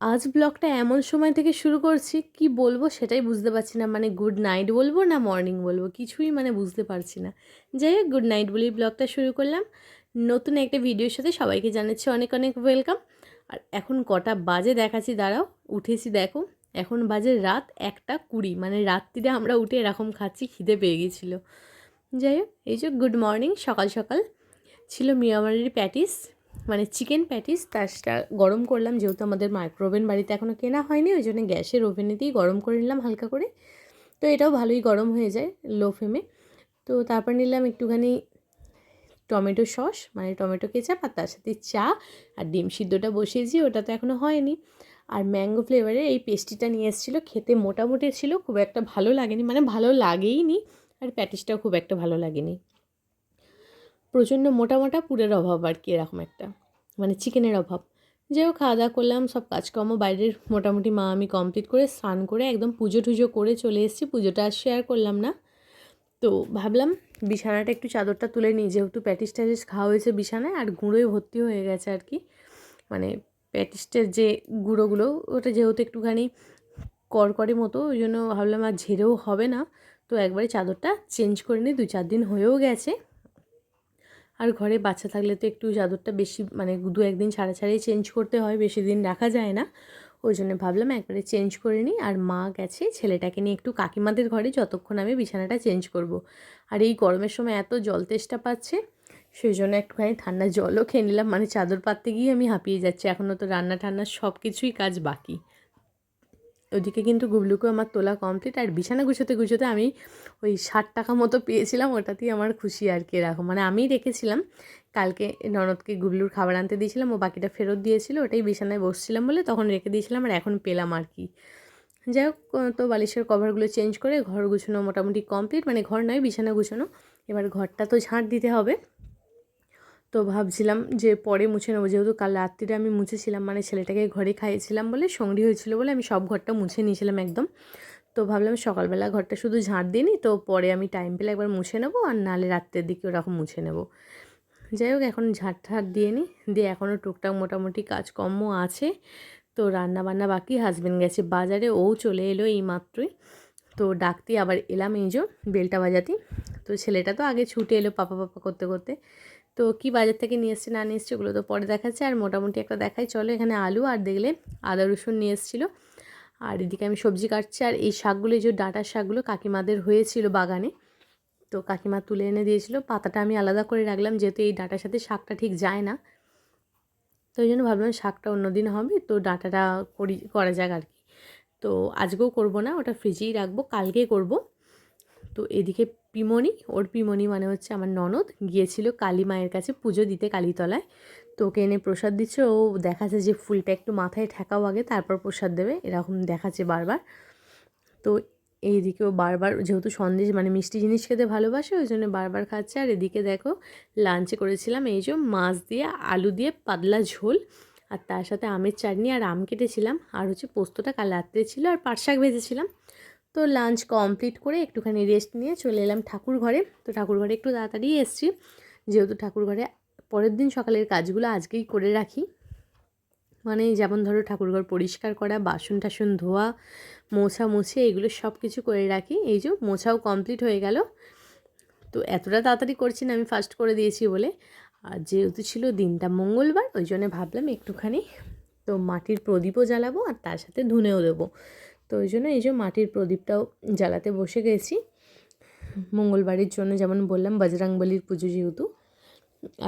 আজ ব্লগটা এমন সময় থেকে শুরু করছি, কি বলব সেটাই বুঝতে পারছি না। মানে গুড নাইট বলব না মর্নিং বলব, কিছুই মানে বুঝতে পারছি না। যাই হোক গুড নাইট বলেই ব্লগটা শুরু করলাম। নতুন একটা ভিডিওর সাথে সবাইকে জানাচ্ছি অনেক অনেক ওয়েলকাম আর এখন কটা বাজে দেখাচ্ছি, দাঁড়াও, উঠেছি দেখো। এখন বাজে রাত একটা কুড়ি মানে রাত্রিরে আমরা উঠে এরকম খাচ্ছি, খিদে পেয়ে গেছিল। যাই হোক, এই যে গুড মর্নিং সকাল সকাল। ছিল মিয়ামারির প্যাটিস। মানে চিকেন প্যাটিস তারটা গরম করলাম, যেহেতু আমাদের মাইক্রোওভেন বাড়িতে এখনও কেনা হয়নি, ওই জন্য গ্যাসের ওভেনে ওভেনেতেই গরম করে নিলাম হালকা করে। তো এটাও ভালোই গরম হয়ে যায় লো ফ্লেমে তো তারপর নিলাম একটুখানি টমেটো সস মানে টমেটো কেচাপ আর তার সাথে চা আর ডিম সিদ্ধটা বসিয়েছি, ওটা তো এখনও হয়নি। আর ম্যাঙ্গো ফ্লেভারের এই পেস্টিটা নিয়ে এসেছিল, খেতে মোটামুটি ছিল, খুব একটা ভালো লাগেনি মানে ভালো লাগেই নি আর প্যাটিসটাও খুব একটা ভালো লাগেনি। প্রচণ্ড মোটা মোটা পুরের অভাব আর কি, এরকম একটা। মানে চিকেনের অভাব। যাই হোক খাওয়া দাওয়া করলাম, সব কাজকর্ম বাইরের মোটামুটি মা আমি কমপ্লিট করে স্নান করে একদম পুজো টুজো করে চলে এসেছি। পুজোটা আর শেয়ার করলাম না। তো ভাবলাম বিছানাটা একটু চাদরটা তুলে নিই, যেহেতু প্যাটিস ট্যাটিস খাওয়া হয়েছে বিছানায় আর গুঁড়োই ভর্তি হয়ে গেছে আর কি। মানে প্যাটিসটের যে গুঁড়োগুলো, ওটা যেহেতু একটুখানি করকরে মতো, ওই জন্য ভাবলাম আর ঝেড়েও হবে না। তো একবারে চাদরটা চেঞ্জ করে নিই দু চার দিন হয়েও গেছে। আর ঘরে বাচ্চা থাকলে তো একটু চাদরটা বেশি মানে দু একদিন ছাড়া ছাড়াই চেঞ্জ করতে হয়, বেশি দিন রাখা যায় না। ওই জন্য ভাবলাম একবারে চেঞ্জ করে নিই। আর মা গেছে ছেলেটাকে নিয়ে একটু কাকিমাদের ঘরে যতক্ষণ আমি বিছানাটা চেঞ্জ করব। আর এই গরমের সময় এত জল তেষ্টা পাচ্ছে, সেই জন্য একটুখানি ঠান্ডা জলও খেয়ে নিলাম। মানে চাদর পাততে গিয়ে আমি হাঁপিয়ে যাচ্ছি। এখনও তো রান্না ঠান্না সব কিছুই কাজ বাকি। ওদিকে কিন্তু গুবলুকে আমার তোলা কমপ্লিট আর বিছানা গুছোতে গুছোতে আমি ওই ষাট টাকা মতো পেয়েছিলাম, ওটাতেই আমার খুশি আর কি এরকম। মানে আমিই রেখেছিলাম, কালকে ননদকে গুবলুর খাবার আনতে দিয়েছিলাম, ও বাকিটা ফেরত দিয়েছিল, ওটাই বিছানায় বসছিলাম বলে তখন রেখে দিয়েছিলাম, আর এখন পেলাম আর কি। যাই হোক তো বালিশের কভারগুলো চেঞ্জ করে ঘর গুছানো মোটামুটি কমপ্লিট মানে ঘর নয়, বিছানা গুছানো। এবার ঘরটা তো ঝাঁট দিতে হবে। তো ভাবছিলাম যে পরে মুছে নেব। যেহেতু কাল রাত্রিরে আমি মুছেছিলাম মানে ছেলেটাকে ঘরে খাইয়েছিলাম বলে, সঙ্গী হয়েছিল বলে আমি সব ঘরটা মুছে নিয়েছিলাম একদম। তো ভাবলাম সকালবেলা ঘরটা শুধু ঝাঁট দিইনি তো পরে আমি টাইম পেলে একবার মুছে নেব আর নালে রাত্রের দিকে ওরকম মুছে নেব। যাই হোক, এখন ঝাঁট ঠাট দিয়ে নিই, দিয়ে এখনও টুকটাক মোটামুটি কাজকর্ম আছে। তো রান্না বান্না বাকি হাজব্যান্ড গেছে বাজারে, ও চলে এলো এই মাত্রই। তো ডাকতে আবার এলাম এই যে বেলটা বাজাতে তো ছেলেটা তো আগে ছুটে এলো পাপা পাপা করতে করতে। তো কি বাজার থেকে নিয়ে এসছে, না নিয়ে এসছে, ওগুলো তো পরে দেখাচ্ছে। আর মোটামুটি একটা দেখাই, চলো এখানে আলু আর দেখলে আদা, রসুন নিয়ে এসেছিল। আর এদিকে আমি সবজি কাটছি। আর এই শাকগুলো যে ডাটার শাকগুলো কাকিমাদের হয়েছিল বাগানে। তো কাকিমা তুলে এনে দিয়েছিল। পাতাটা আমি আলাদা করে রাখলাম, যেহেতু এই ডাটার সাথে শাকটা ঠিক যায় না। তো ওই জন্য ভাবলাম শাকটা অন্যদিন হবে। তো ডাটাটা করি, করা যাক আর কি। তো আজকেও করব না, ওটা ফ্রিজেই রাখব কালকে করব। তো এদিকে পিমনি ওর পিমনি মানে হচ্ছে আমার ননদ, গিয়েছিল কালী মায়ের কাছে পুজো দিতে কালীতলায়। তো ওকে এনে প্রসাদ দিচ্ছে, ও দেখাচ্ছে যে ফুলটা একটু মাথায় ঠেকাও আগে, তারপর প্রসাদ দেবে, এরকম দেখাচ্ছে বারবার। তো এইদিকে ও বারবার, যেহেতু সন্দেশ মানে মিষ্টি জিনিস খেতে ভালোবাসে, ওই জন্য বারবার খাচ্ছে। আর এদিকে দেখো, লাঞ্চে করেছিলাম এই যে মাছ দিয়ে, আলু দিয়ে পাতলা ঝোল, আর তার সাথে আমের চাটনি আর আম কেটেছিলাম। আর হচ্ছে পোস্তটা কাল রাত্রে ছিল, আর পাট শাক ভেজেছিলাম। তো লাঞ্চ কমপ্লিট করে একটুখানি রেস্ট নিয়ে চলে এলাম ঠাকুর ঘরে তো ঠাকুর ঘরে একটু তাড়াতাড়ি এসছি। যেহেতু ঠাকুর ঘরে পরের দিন সকালের কাজগুলো আজকেই করে রাখি। মানে যেমন ধরো ঠাকুরঘর পরিষ্কার করা, বাসন টাসন ধোয়া, মোছা মুছে এগুলো সব কিছু করে রাখি। এই যে মোছাও কমপ্লিট হয়ে গেল। তো এতটা তাড়াতাড়ি করছি না, আমি ফার্স্ট করে দিয়েছি বলে। আর যেহেতু ছিল দিনটা মঙ্গলবার, ওই জন্য ভাবলাম একটুখানি তো মাটির প্রদীপও জ্বালাবো আর তার সাথে ধুনেও দেবো। তো ওই জন্য এই যে মাটির প্রদীপটাও জ্বালাতে বসে গেছি। মঙ্গলবারের জন্য যেমন বললাম বজরাংবলির পুজো যেহেতু,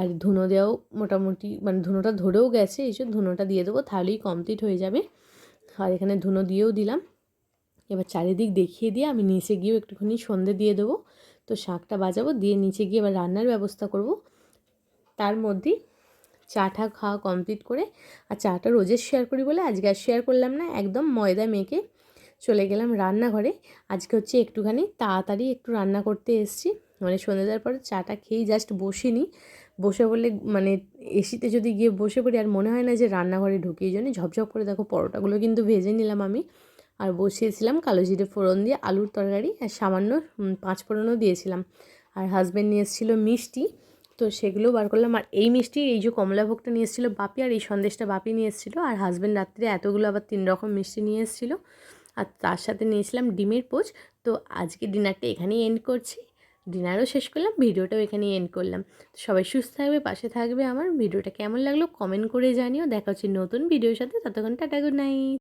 আর ধুনো দেওয়াও মোটামুটি মানে ধুনোটা ধরেও গেছে, এই যে ধুনোটা দিয়ে দেবো, তাহলেই কমপ্লিট হয়ে যাবে। আর এখানে ধুনো দিয়েও দিলাম। এবার চারিদিক দেখিয়ে দিয়ে আমি নিচে গিয়েও একটুখানি সন্ধে দিয়ে দেবো। তো শাকটা বাজাবো, দিয়ে নিচে গিয়ে এবার রান্নার ব্যবস্থা করব। তার মধ্যেই চাটা খাওয়া কমপ্লিট করে, আর চাটা রোজের শেয়ার করি বলে আজকে আর শেয়ার করলাম না, একদম ময়দা মেখে চলে গেলাম রান্নাঘরে। আজকে হচ্ছে একটুখানি তাড়াতাড়ি একটু রান্না করতে এসেছি। মানে সন্ধ্যে দেওয়ার পরে চাটা খেয়েই জাস্ট বসিনি। বসে বললে মানে এসিতে যদি গিয়ে বসে পড়ি, আর মনে হয় না যে রান্নাঘরে ঢুকি, এই জন্য ঝপঝপ করে দেখো পরোটাগুলো কিন্তু ভেজে নিলাম আমি। আর বসিয়েছিলাম কালো জিরে ফোড়ন দিয়ে, আলুর তরকারি আর সামান্য পাঁচ ফোড়নও দিয়েছিলাম। আর হাজব্যান্ড নিয়ে এসেছিল মিষ্টি, তো সেগুলো বার করলাম। আর এই মিষ্টি, এই যে কমলাভোগটা নিয়ে এসেছিল বাপি, আর এই সন্দেশটা বাপি নিয়ে এসেছিল। আর হাজব্যান্ড রাত্রে এতগুলো আবার তিন রকম মিষ্টি নিয়ে এসেছিল। তার সাথে নিয়েছিলাম ডিমের পোচ। তো আজকে ডিনারটা এখানেই এন্ড করছি। ডিনারও শেষ করলাম, ভিডিওটাও এখানেই এন্ড করলাম। সবাই সুস্থ থাকবে, পাশে থাকবে আমার। ভিডিওটা কেমন লাগল কমেন্ট করে জানিও। দেখা হচ্ছে নতুন ভিডিওর সাথে। ততক্ষণ টাটা গুড নাইট